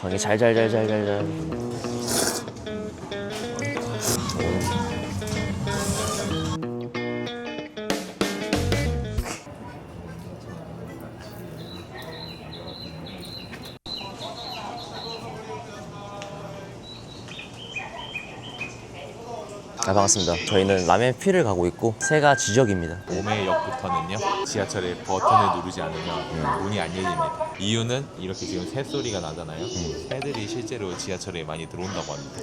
강이 잘잘잘잘잘잘. 아 반갑습니다. 저희는 라멘 피를 가고 있고 새가 지적입니다. 오메역부터는요 지하철에 버튼을 누르지 않으면 문이 안 열립니다. 이유는 이렇게 지금 새 소리가 나잖아요. 새들이 실제로 지하철에 많이 들어온다고 합니다.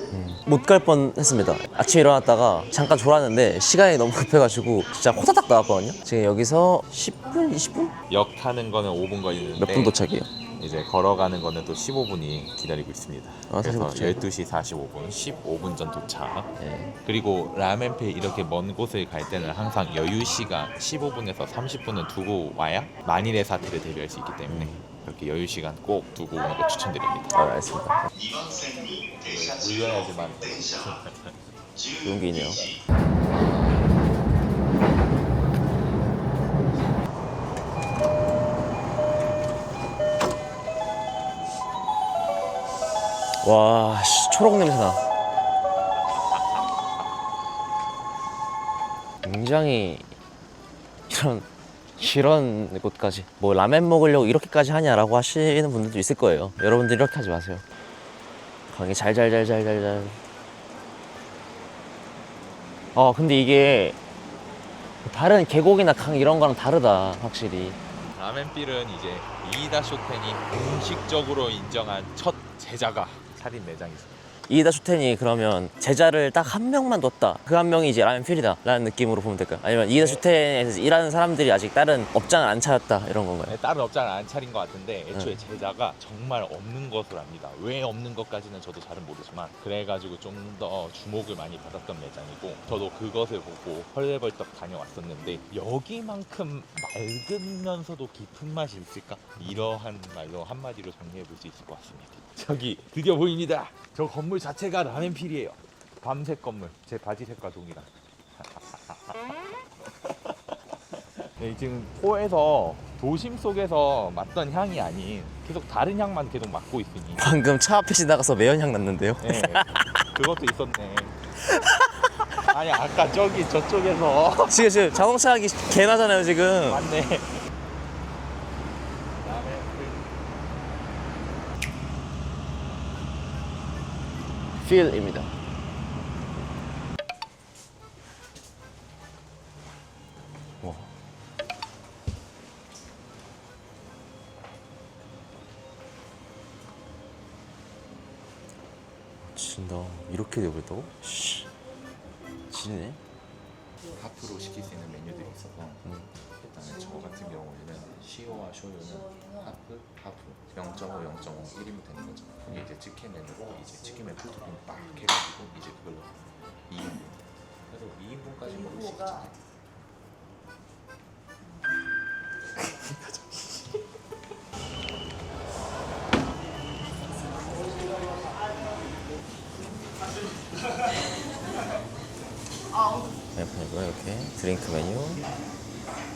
못 갈 뻔 했습니다. 아침에 일어났다가 잠깐 졸았는데 시간이 너무 급해가지고 진짜 호다닥 나왔거든요. 지금 여기서 10분, 20분? 역 타는 거는 5분 걸리는데 몇 분 도착이에요? 이제 걸어가는 거는 또 15분이 기다리고 있습니다. 아, 그래서 45분. 12시 45분, 15분 전 도착. 네. 그리고 라멘페 이렇게 먼 곳을 갈 때는 항상 여유 시간 15분에서 30분은 두고 와야 만일의 사태를 대비할 수 있기 때문에 그렇게 여유 시간 꼭 두고 오는 걸 추천드립니다. 아, 알겠습니다. 물려야지만 있네요. 와, 씨, 초록 냄새 나. 굉장히 이런 이런 곳까지 뭐 라멘 먹으려고 이렇게까지 하냐라고 하시는 분들도 있을 거예요. 여러분들 이렇게 하지 마세요. 강이 잘잘잘잘잘잘. 어 근데 이게 다른 계곡이나 강 이런 거랑 다르다 확실히. 라멘필은 이제 이이다 쇼텐이 공식적으로 인정한 첫 제자가 차린 매장이습니다. 이이다 슈텐이 그러면 제자를 딱 한 명만 뒀다. 그 한 명이 이제 라멘 필이다. 라는 느낌으로 보면 될까요? 아니면 이이다 슈텐에서 일하는 사람들이 아직 다른 업장을 안 차렸다. 이런 건가요? 네, 다른 업장을 안 차린 것 같은데 애초에 제자가 정말 없는 것으로 압니다. 왜 없는 것까지는 저도 잘은 모르지만 그래가지고 좀 더 주목을 많이 받았던 매장이고 저도 그것을 보고 헐레벌떡 다녀왔었는데 여기만큼 맑으면서도 깊은 맛이 있을까? 이러한 말로 한마디로 정리해 볼 수 있을 것 같습니다. 저기 드디어 보입니다. 저 건물 자체가 라멘필이에요. 밤색 건물 제 바지 색과 동일한. 네, 지금 포에서 도심 속에서 맡던 향이 아닌 계속 다른 향만 계속 맡고 있으니 방금 차 앞에 지나가서 매연향 났는데요. 네, 그것도 있었네 아니 아까 저기 저쪽에서 지금 지금 자동차 하기 개나잖아요 지금. 맞네 와. 진다. 이렇게 되버렸다고? 씨. 지네. 하프로 시킬 수 있는 메뉴들이 있어서 일단은 저 같은 경우에는 시오와 쇼유는 하프, 하프. 0.5, 0.5, 1이면 되는 거죠. 이게 이제 치킨맨으로 이제 치킨맨 풀토핑 빡 해가지고 이제 그걸로 2인분 그래서 2인분까지 먹을 수 있잖아요 메뉴고요 이렇게 드링크 메뉴,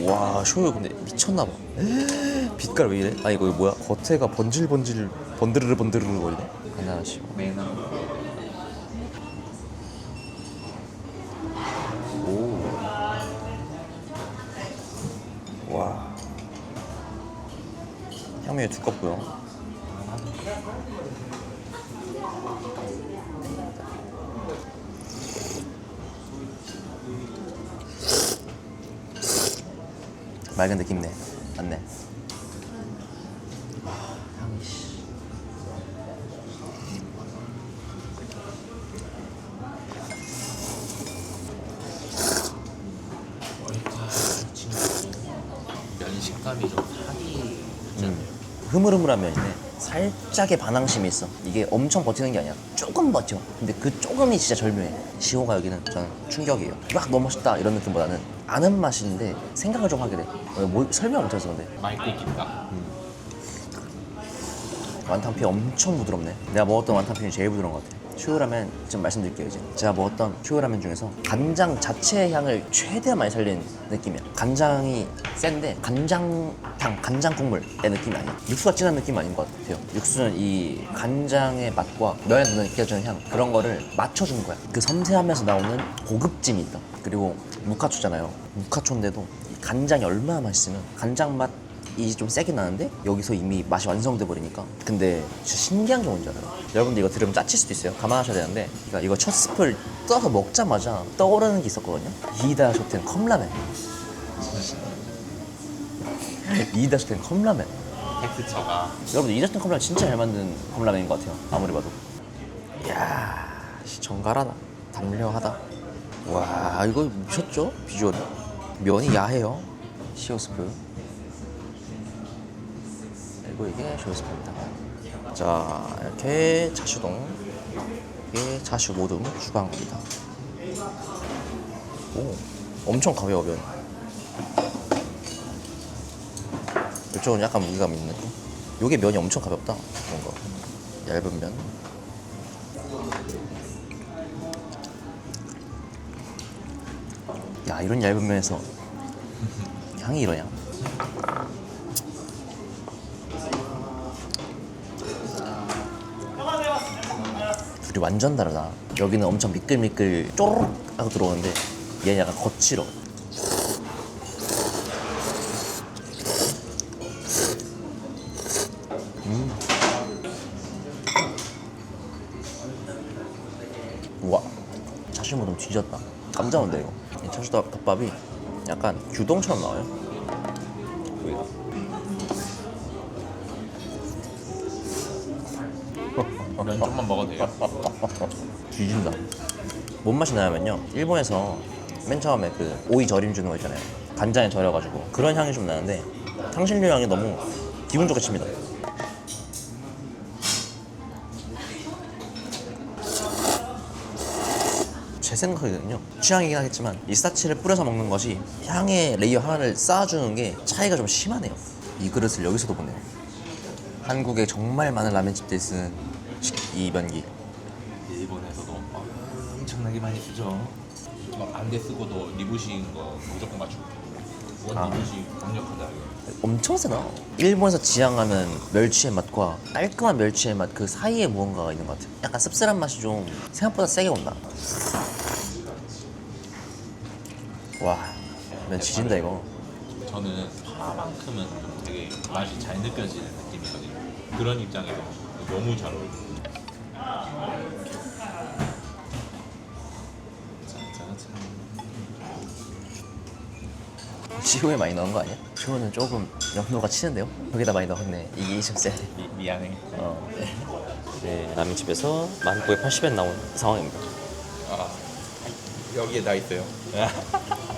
와 쇼요. 근데 미쳤나봐. 빛깔 왜 이래? 아 이거 뭐야? 겉에가 번질번질 번드르르 번드르르 거리네? 간단하시고 오. 와. 향미 두껍고요. 맑은 느낌이네. 맞네. 아, 향이 씨. 면 식감이 좀 살이 음. 흐물흐물한 면인데 살짝의 반항심이 있어. 이게 엄청 버티는 게 아니야. 조금 버텨. 근데 그 조금이 진짜 절묘해. 시호가 여기는 저는 충격이에요. 막 너무 맛있다 이런 느낌보다는 아는 맛인데 생각을 좀 하게 돼. 어, 뭐, 설명 못해서 근데 맑고 깊다. 완탕피 엄청 부드럽네. 내가 먹었던 완탕피는 제일 부드러운 것 같아. 슈라면 좀 말씀드릴게요 이제. 제가 먹었던 슈라면 중에서 간장 자체의 향을 최대한 많이 살린 느낌이야. 간장이 센데 간장탕, 간장 국물의 느낌이 아니야. 육수가 진한 느낌 아닌 것 같아요. 육수는 이 간장의 맛과 면에서 느껴지는 향 그런 거를 맞춰주는 거야. 그 섬세하면서 나오는 고급짐이 있다. 그리고 무카초잖아요. 무카초인데도 이 간장이 얼마나 맛있으면 간장 맛 이 좀 세게 나는데 여기서 이미 맛이 완성돼 버리니까. 근데 진짜 신기한 게 뭔지 알아요? 여러분들 이거 들으면 짜칠 수도 있어요. 감안하셔야 되는데 그러니까 이거 첫 스프를 떠서 먹자마자 떠오르는 게 있었거든요. 이다 쇼텐 컵라멘. 이다 쇼텐 컵라멘. 텍스처가 여러분들 이다 쇼텐 컵라멘 진짜 잘 만든 컵라멘인 것 같아요. 아무리 봐도. 이야 씨, 정갈하다. 담려하다. 와 이거 미쳤죠? 비주얼이? 면이 야해요. 시오스프 그리고 이게 쇼스프입니다. 자 이렇게 자슈동 이게 자슈 모듬 추가한 겁니다. 오 엄청 가벼워 면 이쪽은 약간 무게감 있는 요게 면이 엄청 가볍다 뭔가. 얇은 면. 야 이런 얇은 면에서 향이 이러냐 둘이 완전 다르다. 여기는 엄청 미끌미끌 쪼르륵 하고 들어오는데 얘는 약간 거칠어. 우와. 차슈 모듬 뒤졌다. 깜짝 놀래 이거. 이 차슈 덮밥이 약간 규동처럼 나와요 뒤진다. 뭔 맛이 나냐면요. 일본에서 맨 처음에 그 오이 절임 주는 거 있잖아요. 간장에 절여가지고 그런 향이 좀 나는데 향신료 향이 너무 기분 좋게 칩니다. 제 생각에는요. 취향이긴 하겠지만 이 스타치를 뿌려서 먹는 것이 향의 레이어 하나를 쌓아주는 게 차이가 좀 심하네요. 이 그릇을 여기서도 보네요. 한국에 정말 많은 라면집들이 쓰는 식- 이 면기 일본에서도 엄청나게 많이 쓰죠. 막 안대 쓰고도 리부신 거 무조건 맞추고. 이건 아. 리부신 강력하다. 엄청 세나? 일본에서 지향하는 멸치의 맛과 깔끔한 멸치의 맛 그 사이에 무언가가 있는 것 같아요. 약간 씁쓸한 맛이 좀 생각보다 세게 온다. 와, 면 지진다 이거. 저는 파만큼은 좀 되게 맛이 잘 느껴지는 느낌이거든요. 그런 입장에서 너무 잘 어울려요. 시호에 많이 넣은 거 아니야? 시호는 조금 염도가 치는데요? 여기다 많이 넣었네. 이게 좀 세. 미, 미안해. 어. 네, 라면 집에서 1980엔 나온 상황입니다. 아, 여기에 나 있어요.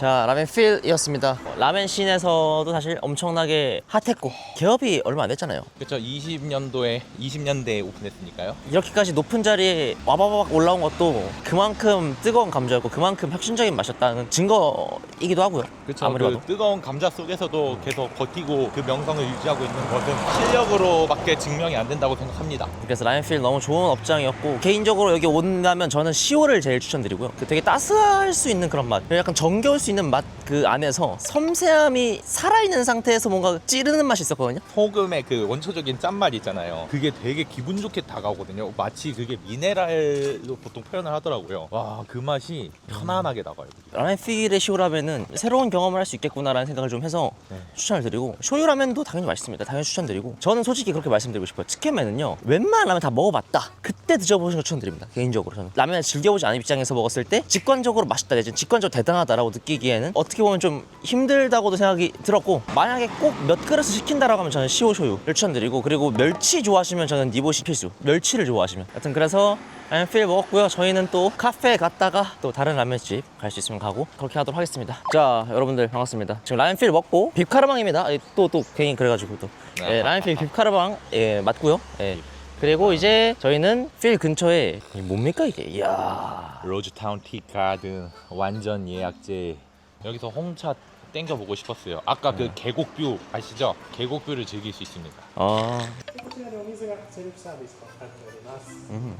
자, 라멘 필이었습니다. 라멘 씬에서도 사실 엄청나게 핫했고 개업이 얼마 안 됐잖아요. 그렇죠. 20년도에 20년대에 오픈했으니까요. 이렇게까지 높은 자리에 와바바박 올라온 것도 그만큼 뜨거운 감자였고 그만큼 혁신적인 맛이었다는 증거이기도 하고요. 그렇죠. 아무리 그 봐도. 뜨거운 감자 속에서도 계속 버티고 그 명성을 유지하고 있는 것은 실력으로밖에 증명이 안 된다고 생각합니다. 그래서 라인필 너무 좋은 업장이었고 개인적으로 여기 온다면 저는 시오를 제일 추천드리고요. 그 되게 따스할 수 있는 그런 맛, 약간 정겨울 수 있는 맛 그 안에서 섬세함이 살아있는 상태에서 뭔가 찌르는 맛이 있었거든요. 소금의 그 원초적인 짠맛 있잖아요. 그게 되게 기분 좋게 다가오거든요. 마치 그게 미네랄로 보통 표현을 하더라고요. 와, 그 맛이 편안하게 나가요. 라인필의 시오라면은 저희는 새로운 경험을 할 수 있겠구나라는 생각을 좀 해서 추천을 드리고 쇼유라면도 당연히 맛있습니다. 당연히 추천드리고 저는 솔직히 그렇게 말씀드리고 싶어요. 츠케면은요 웬만한 라면 다 먹어봤다. 그때 드셔보시는 거 추천드립니다. 개인적으로 저는 라면을 즐겨보지 않은 입장에서 먹었을 때 직관적으로 맛있다 내지는 직관적으로 대단하다라고 느끼기 에는 어떻게 보면 좀 힘들다고도 생각이 들었고 만약에 꼭 몇 그릇을 시킨다라고 하면 저는 시오 쇼유를 추천드리고 그리고 멸치 좋아하시면 저는 니보시 필수 멸치를 좋아하시면 하여튼 그래서 라면필 먹었고요. 저희는 또 카페에 갔다가 또 다른 라면집 갈 수 있으면 가고 그렇게 하도록 하겠습니다. 자, 여러분들 반갑습니다. 지금 라면필 먹고 빕카르방입니다. 또또 괜히 그래가지고 또 예, 라면필 빕카르방 예, 맞고요. 예. 그리고 이제 저희는 필 근처에 이 뭡니까 이게? 이야. 로즈타운 티 가든 완전 예약제 여기서 홍차 땡겨보고 싶었어요 아까 그 계곡뷰 아시죠? 계곡뷰를 즐길 수 있습니다 아, こちらでお水がセルフサービスとなっております。 음.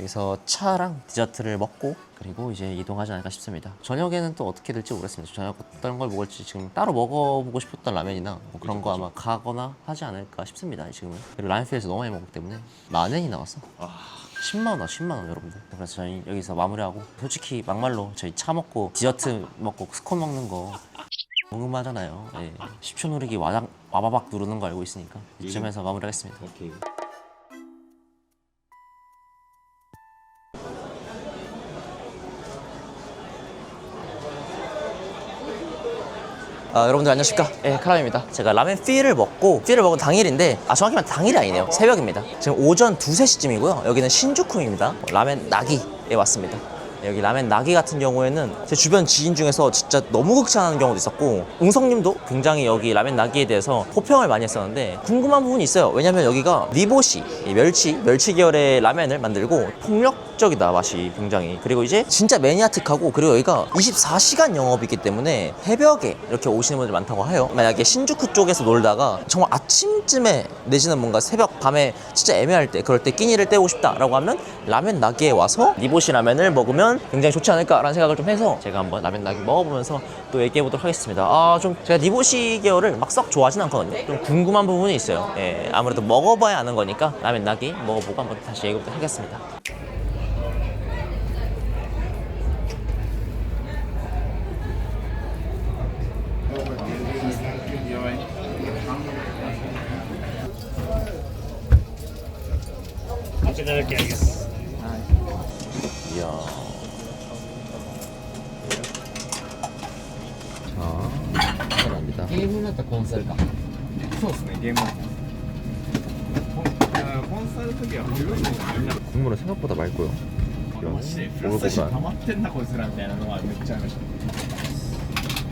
여기서 차랑 디저트를 먹고 그리고 이제 이동하지 않을까 싶습니다. 저녁에는 또 어떻게 될지 모르겠습니다. 저녁 어떤 걸 먹을지 지금 따로 먹어보고 싶었던 라면이나 뭐 그런 거 아마 가거나 하지 않을까 싶습니다. 지금은 그리고 라면필에서 너무 많이 먹기 때문에 만 원이 나왔어. 10만 원, 10만 원 여러분들. 그래서 저희 여기서 마무리하고 솔직히 막말로 저희 차 먹고 디저트 먹고 스콘 먹는 거 궁금하잖아요. 예. 10초 누르기 와장, 와바박 누르는 거 알고 있으니까 이쯤에서 마무리하겠습니다. 오케이 아, 여러분들 안녕하십니까? 예, 카람입니다. 제가 라멘 피를 먹고 피를 먹은 당일인데 아 정확히 말하면 당일이 아니네요. 새벽입니다. 지금 오전 2, 3시쯤이고요. 여기는 신주쿠입니다. 라멘 나기에 왔습니다. 네, 여기 라멘 나기 같은 경우에는 제 주변 지인 중에서 진짜 너무 극찬하는 경우도 있었고 웅성님도 굉장히 여기 라멘 나기에 대해서 호평을 많이 했었는데 궁금한 부분이 있어요. 왜냐면 여기가 니보시 이 멸치 멸치 계열의 라멘을 만들고 폭력 적이다 맛이 굉장히 그리고 이제 진짜 매니아틱하고 그리고 여기가 24시간 영업이기 때문에 새벽에 이렇게 오시는 분들 많다고 해요. 만약에 신주쿠 쪽에서 놀다가 정말 아침쯤에 내지는 뭔가 새벽 밤에 진짜 애매할 때 그럴 때 끼니를 때우고 싶다라고 하면 라멘 나기에 와서 니보시 라멘을 먹으면 굉장히 좋지 않을까라는 생각을 좀 해서 제가 한번 라멘 나기 먹어보면서 또 얘기해 보도록 하겠습니다. 아 좀 제가 니보시 계열을 막 썩 좋아하진 않거든요. 좀 궁금한 부분이 있어요. 예, 아무래도 먹어봐야 아는 거니까 라멘 나기 먹어보고 한번 다시 얘기해 보도록 하겠습니다. 국물은 생각보다 맑고요. マジでフラストレーション溜まってんなこいつらみたいなのはめっちゃありまし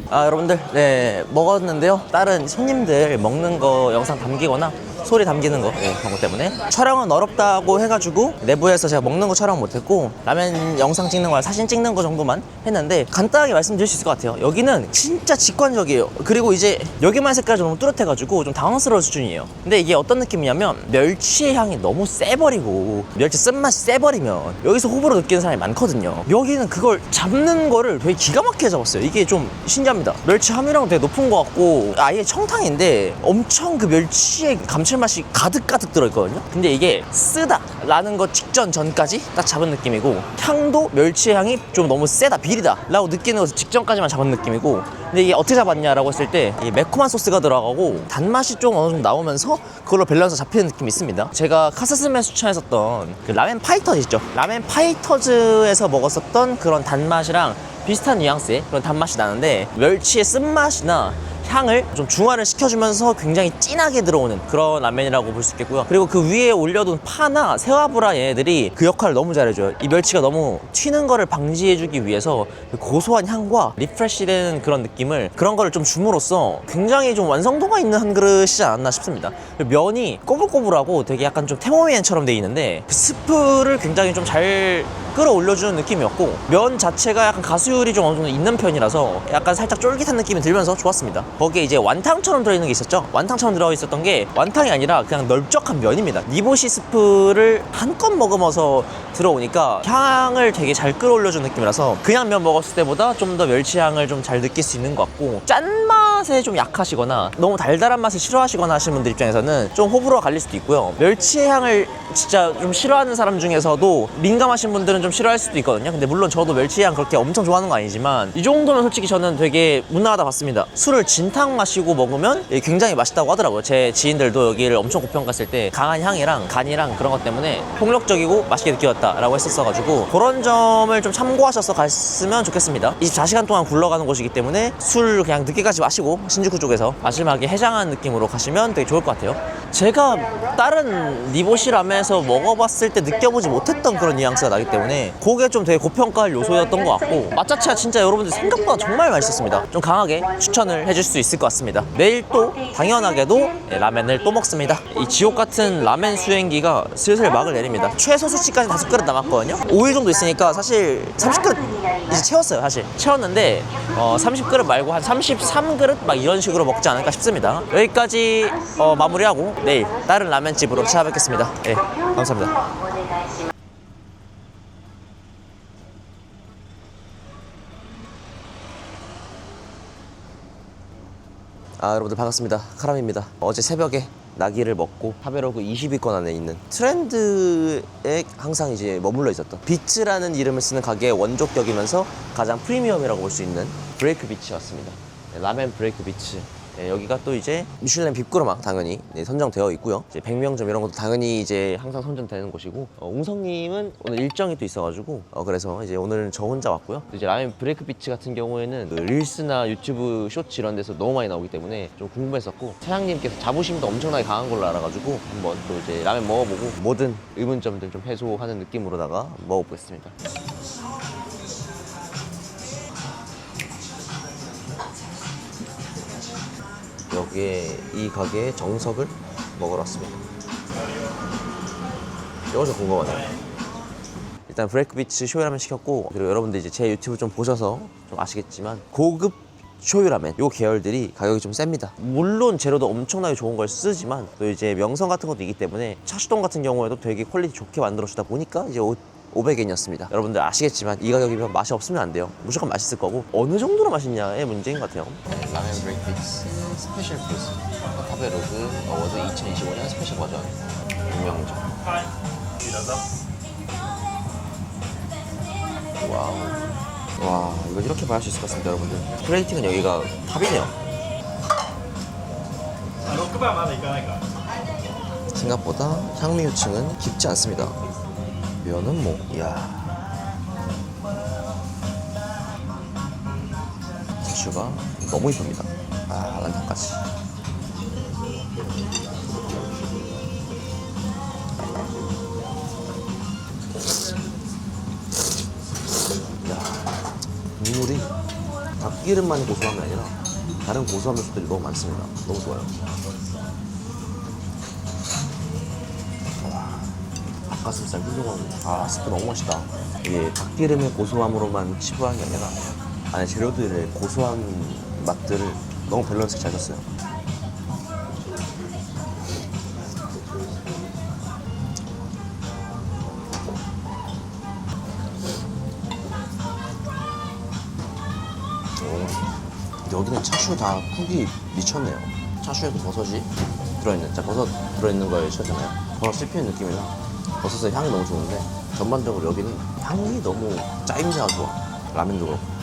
た 아 여러분들 네 먹었는데요 다른 손님들 먹는 거 영상 담기거나 소리 담기는 거. 예, 그런 거 때문에. 촬영은 어렵다고 해가지고 내부에서 제가 먹는 거 촬영 못했고 라면 영상 찍는 거랑 사진 찍는 거 정도만 했는데 간단하게 말씀드릴 수 있을 것 같아요. 여기는 진짜 직관적이에요. 그리고 이제 여기만 색깔이 너무 뚜렷해가지고 좀 당황스러운 수준이에요. 근데 이게 어떤 느낌이냐면 멸치의 향이 너무 세버리고 멸치 쓴맛이 세버리면 여기서 호불호 느끼는 사람이 많거든요. 여기는 그걸 잡는 거를 되게 기가 막히게 잡았어요. 이게 좀 신기합니다. 멸치 함유量되게 높은 것 같고 아예 청탕인데 엄청 그 멸치의 감 칠맛이 가득가득 들어있거든요? 근데 이게 쓰다 라는 것 직전 전까지 딱 잡은 느낌이고 향도 멸치의 향이 좀 너무 세다 비리다 라고 느끼는 것 직전까지만 잡은 느낌이고 근데 이게 어떻게 잡았냐라고 했을 때이 매콤한 소스가 들어가고 단맛이 좀 어느 정도 나오면서 그걸로 밸런스 잡히는 느낌이 있습니다. 제가 카사스맨 추천했었던 그 라멘 파이터즈 있죠? 라멘 파이터즈에서 먹었었던 그런 단맛이랑 비슷한 뉘앙스의 그런 단맛이 나는데 멸치의 쓴맛이나 향을 좀 중화를 시켜주면서 굉장히 진하게 들어오는 그런 라면이라고 볼 수 있겠고요. 그리고 그 위에 올려둔 파나 새와브라 얘네들이 그 역할을 너무 잘해줘요. 이 멸치가 너무 튀는 거를 방지해주기 위해서 그 고소한 향과 리프레시되는 그런 느낌을 그런 거를 좀 줌으로써 굉장히 좀 완성도가 있는 한 그릇이지 않았나 싶습니다. 그리고 면이 꼬불꼬불하고 되게 약간 좀 테모멘처럼 돼 있는데 그 스프를 굉장히 좀잘 끌어올려주는 느낌이었고 면 자체가 약간 가수율이 좀 어느 정도 있는 편이라서 약간 살짝 쫄깃한 느낌이 들면서 좋았습니다. 거기에 이제 완탕처럼 들어있는 게 있었죠. 완탕처럼 들어있었던 게 완탕이 아니라 그냥 넓적한 면입니다. 니보시 스프를 한껏 먹으면서 들어오니까 향을 되게 잘 끌어올려주는 느낌이라서 그냥 면 먹었을 때보다 좀 더 멸치 향을 좀 잘 느낄 수 있는 것 같고 짠맛 신맛에 좀 약하시거나 너무 달달한 맛을 싫어하시거나 하시는 분들 입장에서는 좀 호불호가 갈릴 수도 있고요. 멸치의 향을 진짜 좀 싫어하는 사람 중에서도 민감하신 분들은 좀 싫어할 수도 있거든요. 근데 물론 저도 멸치의 향 그렇게 엄청 좋아하는 건 아니지만 이 정도면 솔직히 저는 되게 무난하다 봤습니다. 술을 진탕 마시고 먹으면 굉장히 맛있다고 하더라고요. 제 지인들도 여기를 엄청 고평갔을 때 강한 향이랑 간이랑 그런 것 때문에 폭력적이고 맛있게 느껴졌다라고 했었어가지고 그런 점을 좀 참고하셔서 갔으면 좋겠습니다. 24시간 동안 굴러가는 곳이기 때문에 술 그냥 늦게까지 마시고 신주쿠 쪽에서 마지막에 해장한 느낌으로 가시면 되게 좋을 것 같아요. 제가 다른 니보시람에서 먹어봤을 때 느껴보지 못했던 그런 뉘앙스가 나기 때문에 그게 좀 되게 고평가할 요소였던 것 같고 맛 자체가 진짜 여러분들 생각보다 정말 맛있었습니다. 좀 강하게 추천을 해줄 수 있을 것 같습니다. 내일 또 당연하게도 라멘을 또 먹습니다. 이 지옥 같은 라멘 수행기가 슬슬 막을 내립니다. 최소 수치까지 다섯 그릇 남았거든요. 5일 정도 있으니까 사실 30그릇 이제 채웠어요, 사실. 채웠는데 어, 30그릇 말고 한 33그릇 막 이런 식으로 먹지 않을까 싶습니다. 여기까지 어, 마무리하고 내일 다른 라면집으로 찾아뵙겠습니다. 네, 감사합니다. 아 여러분들 반갑습니다 카람입니다 어제 새벽에 나기를 먹고 하베로그 20위권 안에 있는 트렌드에 항상 이제 머물러 있었던 비츠라는 이름을 쓰는 가게의 원조격이면서 가장 프리미엄이라고 볼 수 있는 브레이크 비치 왔습니다 네, 라멘 브레이크 비치 네, 여기가 또 이제 미슐랭 빕그루막 당연히 네, 선정되어 있고요. 이제 100명점 이런 것도 당연히 이제 항상 선정되는 곳이고 어, 웅성님은 오늘 일정이 또 있어가지고 어, 그래서 이제 오늘은 저 혼자 왔고요. 또 이제 라멘 브레이크 비치 같은 경우에는 그 릴스나 유튜브 쇼츠 이런 데서 너무 많이 나오기 때문에 좀 궁금했었고 사장님께서 자부심도 엄청나게 강한 걸로 알아가지고 한번 또 이제 라멘 먹어보고 모든 의문점들 좀 해소하는 느낌으로다가 먹어보겠습니다. 여기에 이 가게의 정석을 먹으러 왔습니다. 이거 좀 궁금하네요. 일단 브레이크 비치 쇼유라면 시켰고 그리고 여러분들 이제 제 유튜브 좀 보셔서 좀 아시겠지만 고급 쇼유라멘 요 계열들이 가격이 좀 셉니다. 물론 재료도 엄청나게 좋은 걸 쓰지만 또 이제 명성 같은 것도 있기 때문에 차슈동 같은 경우에도 되게 퀄리티 좋게 만들어 주다 보니까 이제 500엔이었습니다. 여러분들 아시겠지만 이 가격이면 맛이 없으면 안 돼요. 무조건 맛있을 거고 어느 정도로 맛있냐의 문제인 것 같아요. 라멘 브레이크스 스페셜 플스 카페 로그 어워드 2025년 스페셜 버전. 유명점 와우. 와 이거 이렇게 봐야 할 수 있을 것 같습니다 여러분들. 플레이팅은 여기가 탑이네요. 생각보다 향미유층은 깊지 않습니다. 면은 뭐, 이야. 고추가 너무 이쁩니다. 아, 완전까지. 야, 국물이 닭기름만의 고소함이 아니라 다른 고소한 요소들이 너무 많습니다. 너무 좋아요. 닭가슴살 훌륭한 아 스프 너무 맛있다. 이게 닭기름의 고소함으로만 치부한 게 아니라 안에 재료들의 고소한 맛들을 너무 밸런스 잘 줬어요. 오, 여기는 차슈 다 쿡이 미쳤네요. 차슈에도 버섯이 들어있는 자 버섯 들어있는 거에 치잖아요. 버섯 씹히는 느낌이라 버섯의 향이 너무 좋은데 전반적으로 여기는 향이 너무 짜임새가 좋아. 라면도 그렇고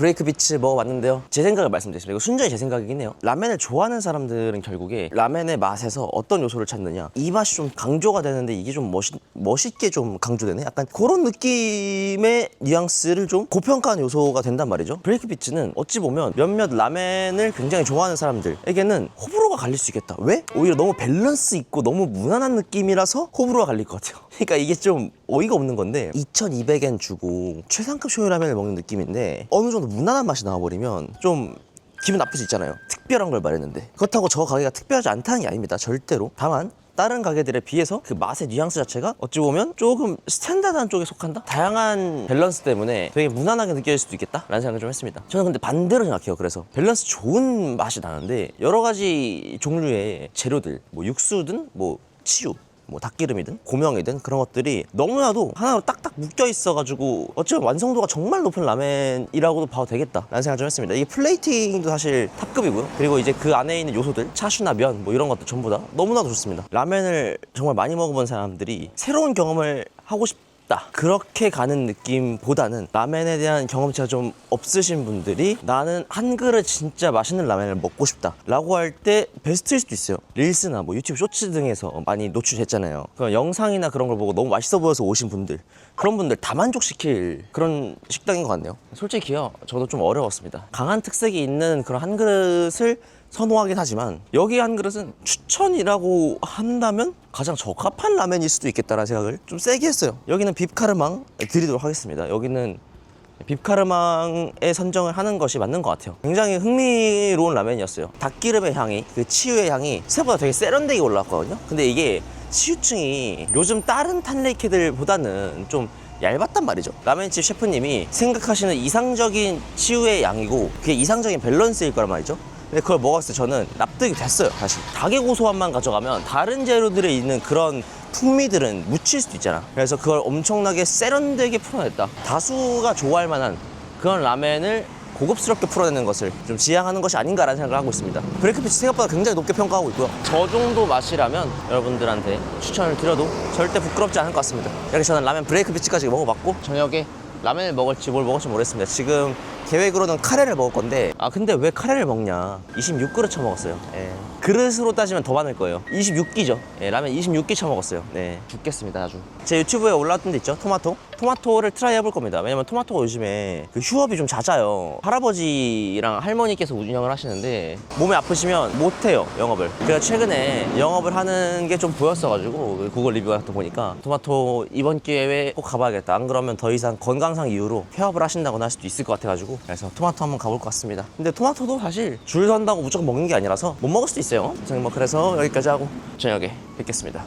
브레이크 비치 먹어봤는데요. 제 생각을 말씀드리겠습니다. 이거 순전히 제 생각이긴 해요. 라멘을 좋아하는 사람들은 결국에 라멘의 맛에서 어떤 요소를 찾느냐. 이 맛이 좀 강조가 되는데 이게 좀 멋있, 멋있게 좀 강조되네. 약간 그런 느낌의 뉘앙스를 좀 고평가한 요소가 된단 말이죠. 브레이크 비치는 어찌 보면 몇몇 라멘을 굉장히 좋아하는 사람들에게는 호불호가 갈릴 수 있겠다. 왜? 오히려 너무 밸런스 있고 너무 무난한 느낌이라서 호불호가 갈릴 것 같아요. 그러니까 이게 좀 어이가 없는 건데 2,200엔 주고 최상급 쇼유 라면을 먹는 느낌인데 어느 정도 무난한 맛이 나와버리면 좀 기분 나쁠 수 있잖아요. 특별한 걸 말했는데 그렇다고 저 가게가 특별하지 않다는 게 아닙니다. 절대로. 다만 다른 가게들에 비해서 그 맛의 뉘앙스 자체가 어찌 보면 조금 스탠다드한 쪽에 속한다? 다양한 밸런스 때문에 되게 무난하게 느껴질 수도 있겠다 라는 생각을 좀 했습니다. 저는 근데 반대로 생각해요. 그래서 밸런스 좋은 맛이 나는데 여러 가지 종류의 재료들, 뭐 육수든 뭐 치유, 뭐 닭기름이든 고명이든 그런 것들이 너무나도 하나로 딱딱 묶여 있어가지고 어쩌면 완성도가 정말 높은 라멘이라고도 봐도 되겠다 라는 생각을 좀 했습니다. 이게 플레이팅도 사실 탑급이고요. 그리고 이제 그 안에 있는 요소들 차슈나 면 뭐 이런 것들 전부 다 너무나도 좋습니다. 라멘을 정말 많이 먹어본 사람들이 새로운 경험을 하고 싶다 그렇게 가는 느낌보다는 라멘에 대한 경험치가 좀 없으신 분들이 나는 한 그릇 진짜 맛있는 라멘을 먹고 싶다 라고 할 때 베스트일 수도 있어요. 릴스나 뭐 유튜브 쇼츠 등에서 많이 노출됐잖아요. 그 영상이나 그런 걸 보고 너무 맛있어 보여서 오신 분들 그런 분들 다 만족시킬 그런 식당인 것 같네요. 솔직히요 저도 좀 어려웠습니다. 강한 특색이 있는 그런 한 그릇을 선호하긴 하지만 여기 한 그릇은 추천이라고 한다면 가장 적합한 라면일 수도 있겠다라는 생각을 좀 세게 했어요. 여기는 빕카르망 드리도록 하겠습니다. 여기는 빕카르망에 선정을 하는 것이 맞는 것 같아요. 굉장히 흥미로운 라면이었어요. 닭기름의 향이, 그 치유의 향이 생각보다 되게 세련되게 올라왔거든요. 근데 이게 치유층이 요즘 다른 탄레이케들보다는 좀 얇았단 말이죠. 라멘집 셰프님이 생각하시는 이상적인 치유의 양이고 그게 이상적인 밸런스일 거란 말이죠. 근데 그걸 먹었을 때 저는 납득이 됐어요, 사실. 닭의 고소함만 가져가면 다른 재료들에 있는 그런 풍미들은 묻힐 수도 있잖아. 그래서 그걸 엄청나게 세련되게 풀어냈다. 다수가 좋아할 만한 그런 라멘을 고급스럽게 풀어내는 것을 좀 지향하는 것이 아닌가라는 생각을 하고 있습니다. 브레이크 피치 생각보다 굉장히 높게 평가하고 있고요. 저 정도 맛이라면 여러분들한테 추천을 드려도 절대 부끄럽지 않을 것 같습니다. 이렇게 저는 라면 브레이크 피치까지 먹어봤고 저녁에 라면을 먹을지 뭘 먹을지 모르겠습니다. 지금 계획으로는 카레를 먹을 건데 아 근데 왜 카레를 먹냐 26그릇 쳐먹었어요 예. 그릇으로 따지면 더 많을 거예요. 26끼죠. 예, 라면 26끼 쳐먹었어요. 네. 죽겠습니다 아주. 제 유튜브에 올라왔던 데 있죠? 토마토? 토마토를 트라이 해볼 겁니다. 왜냐면 토마토가 요즘에 그 휴업이 좀 잦아요. 할아버지랑 할머니께서 운영을 하시는데 몸이 아프시면 못해요 영업을. 그래서 최근에 영업을 하는 게 좀 보였어가지고 그 구글 리뷰 같은 거 보니까 토마토 이번 기회에 꼭 가봐야겠다. 안 그러면 더 이상 건강상 이유로 폐업을 하신다거나 할 수도 있을 것 같아가지고 그래서 토마토 한번 가볼 것 같습니다. 근데 토마토도 사실 줄 선다고 무조건 먹는 게 아니라서 못 먹을 수도 있어요 있어요. 저는 뭐 그래서 여기까지 하고 저녁에 뵙겠습니다.